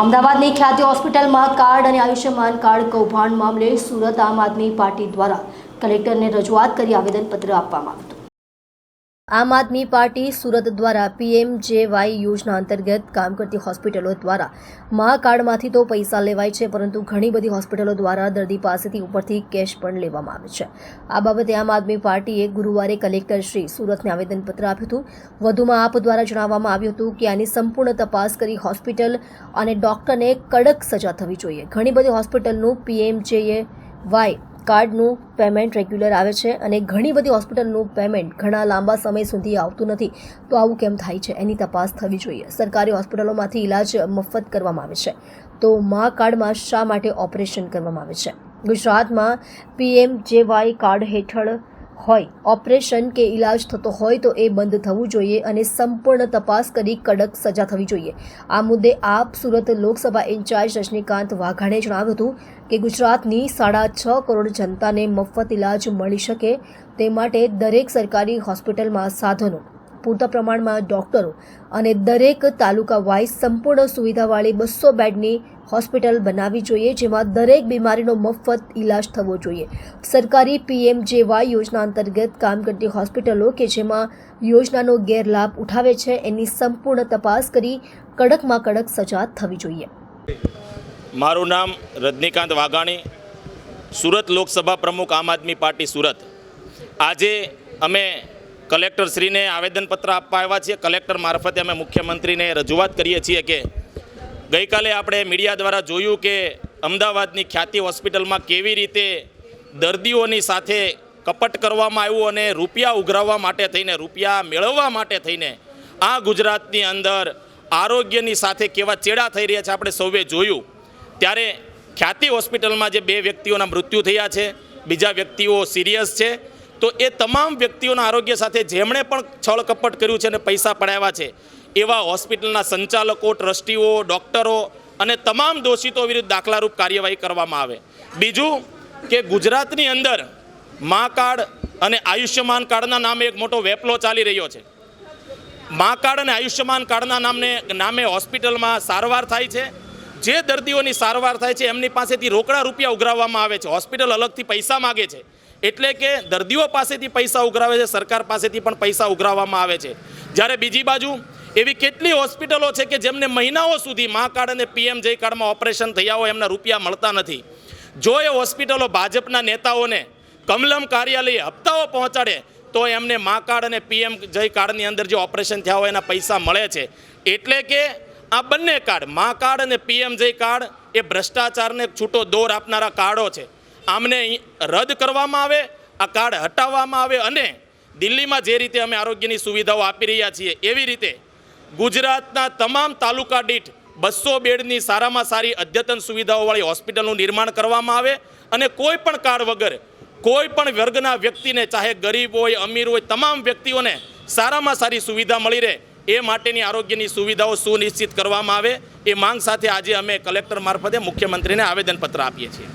અમદાવાદની ખ્યાતિ હોસ્પિટલમાં કાર્ડ અને આયુષ્યમાન કાર્ડ કૌભાંડ મામલે સુરત આમ આદમી પાર્ટી દ્વારા કલેક્ટરને રજૂઆત કરી આવેદનપત્ર આપવામાં આવ્યું. આમ આદમી પાર્ટી સુરત દ્વારા પીએમ જેવાય યોજના અંતર્ગત કામ કરતી હોસ્પિટલો દ્વારા મા કાર્ડમાંથી તો પૈસા લેવાય છે, પરંતુ ઘણી બધી હોસ્પિટલો દ્વારા દર્દી પાસેથી ઉપરથી કેશ પણ લેવામાં આવે છે. આ બાબતે આમ આદમી પાર્ટીએ ગુરુવારે કલેક્ટર શ્રી સુરતને આવેદનપત્ર આપ્યું હતું. વધુમાં આપ દ્વારા જણાવવામાં આવ્યું હતું કે આની સંપૂર્ણ તપાસ કરી હોસ્પિટલ અને ડોક્ટરને કડક સજા થવી જોઈએ. ઘણી બધી હોસ્પિટલનું પીએમ વાય કાર્ડનું પેમેન્ટ રેગ્યુલર આવે છે અને ઘણી બધી હોસ્પિટલનું પેમેન્ટ ઘણા લાંબા સમય સુધી આવતું નથી. તો આવું કેમ થાય છે? એની તપાસ થવી જોઈએ. સરકારી હોસ્પિટલોમાંથી ઇલાજ મફત કરવામાં આવે છે. તો મા કાર્ડમાં શા માટે ઓપરેશન કરવામાં આવે છે? ગુજરાતમાં પીએમ જેવાય કાર્ડ હેઠળ હોય. ઓપરેશન કે ઇલાજ થતો હોય તો એ બંધ થવું જોઈએ અને સંપૂર્ણ તપાસ કરી કડક સજા થવી જોઈએ. આ મુદ્દે આપ સુરત લોકસભા ઇન્ચાર્જ રજનીકાંત વાઘાણે જણાવ્યું હતું કે ગુજરાતની સાડા છ કરોડ જનતાને મફત ઇલાજ મળી શકે તે માટે દરેક સરકારી હોસ્પિટલમાં સાધનો પૂરતા પ્રમાણમાં ડોક્ટરો અને દરેક તાલુકા વાઇઝ સંપૂર્ણ સુવિધાવાળી બસો બેડની હોસ્પિટલ બનાવવી જોઈએ, જેમાં દરેક બીમારીનો મફત ઇલાજ થવો જોઈએ. સરકારી પીએમ જેવાય યોજના અંતર્ગત કામ કરતી હોસ્પિટલો કે જેમાં યોજનાનો ગેરલાભ ઉઠાવે છે, એની સંપૂર્ણ તપાસ કરી કડકમાં કડક સજા થવી જોઈએ. મારું નામ રજનીકાંત વાઘાણી, સુરત લોકસભા પ્રમુખ આમ આદમી પાર્ટી સુરત. આજે અમે કલેક્ટરશ્રીને આવેદનપત્ર આપવા આવ્યા છીએ. કલેક્ટર મારફતે અમે મુખ્યમંત્રીને રજૂઆત કરીએ છીએ કે ગઈકાલે આપણે મીડિયા દ્વારા જોયું કે અમદાવાદની ખ્યાતિ હોસ્પિટલમાં કેવી રીતે દર્દીઓની સાથે કપટ કરવામાં આવ્યું અને રૂપિયા ઉઘરાવવા માટે થઈને, રૂપિયા મેળવવા માટે થઈને આ ગુજરાતની અંદર આરોગ્યની સાથે કેવા ચેડા થઈ રહ્યા છે આપણે સૌએ જોયું. ત્યારે ખ્યાતિ હોસ્પિટલમાં જે બે વ્યક્તિઓના મૃત્યુ થયા છે, બીજા વ્યક્તિઓ સિરિયસ છે. તો એ તમામ વ્યક્તિઓના આરોગ્ય સાથે જેમણે પણ છળ કપટ કર્યું છે અને પૈસા પડાવ્યા છે, એવા હોસ્પિટલના સંચાલકો, ટ્રસ્ટીઓ, ડૉક્ટરો અને તમામ દોષિતો વિરુદ્ધ દાખલારૂપ કાર્યવાહી કરવામાં આવે. બીજું કે ગુજરાતની અંદર મા કાર્ડ અને આયુષ્યમાન કાર્ડના નામે એક મોટો વેપલો ચાલી રહ્યો છે. મા કાર્ડ અને આયુષ્યમાન કાર્ડના નામને, નામે હોસ્પિટલમાં સારવાર થાય છે. જે દર્દીઓની સારવાર થાય છે, એમની પાસેથી રોકડા રૂપિયા ઉઘરાવવામાં આવે છે. હોસ્પિટલ અલગથી પૈસા માગે છે. એટલે કે દર્દીઓ પાસેથી પૈસા ઉઘરાવે છે, સરકાર પાસેથી પણ પૈસા ઉઘરાવવામાં આવે છે. જ્યારે બીજી બાજુ એવી કેટલી હોસ્પિટલો છે કે જેમને મહિનાઓ સુધી મા કાર્ડ અને પીએમ જય કાર્ડમાં ઓપરેશન થયા હોય, એમના રૂપિયા મળતા નથી. જો એ હોસ્પિટલો ભાજપના નેતાઓને કમલમ કાર્યાલયે હપ્તાઓ પહોંચાડે, તો એમને મા કાર્ડ અને પીએમ જય કાર્ડની અંદર જે ઓપરેશન થયા હોય, એના પૈસા મળે છે. એટલે કે આ બંને કાર્ડ મા કાર્ડ અને પીએમ જય કાર્ડ એ ભ્રષ્ટાચારને છૂટો દોર આપનારા કાર્ડો છે. આમને રદ કરવામાં આવે, આ કાર્ડ હટાવવામાં આવે અને દિલ્હીમાં જે રીતે અમે આરોગ્યની સુવિધાઓ આપી રહ્યા છીએ, એવી રીતે ગુજરાતના તમામ તાલુકા દીઠ બસો બેડની સારામાં સારી અદ્યતન સુવિધાઓવાળી હોસ્પિટલનું નિર્માણ કરવામાં આવે અને કોઈ પણ કાર્ડ વગર કોઈ પણ વર્ગના વ્યક્તિને, ચાહે ગરીબ હોય, અમીર હોય, તમામ વ્યક્તિઓને સારામાં સારી સુવિધા મળી રહે એ માટેની આરોગ્યની સુવિધાઓ સુનિશ્ચિત કરવામાં આવે. એ માંગ સાથે આજે અમે કલેક્ટર મારફતે મુખ્યમંત્રીને આવેદનપત્ર આપીએ છીએ.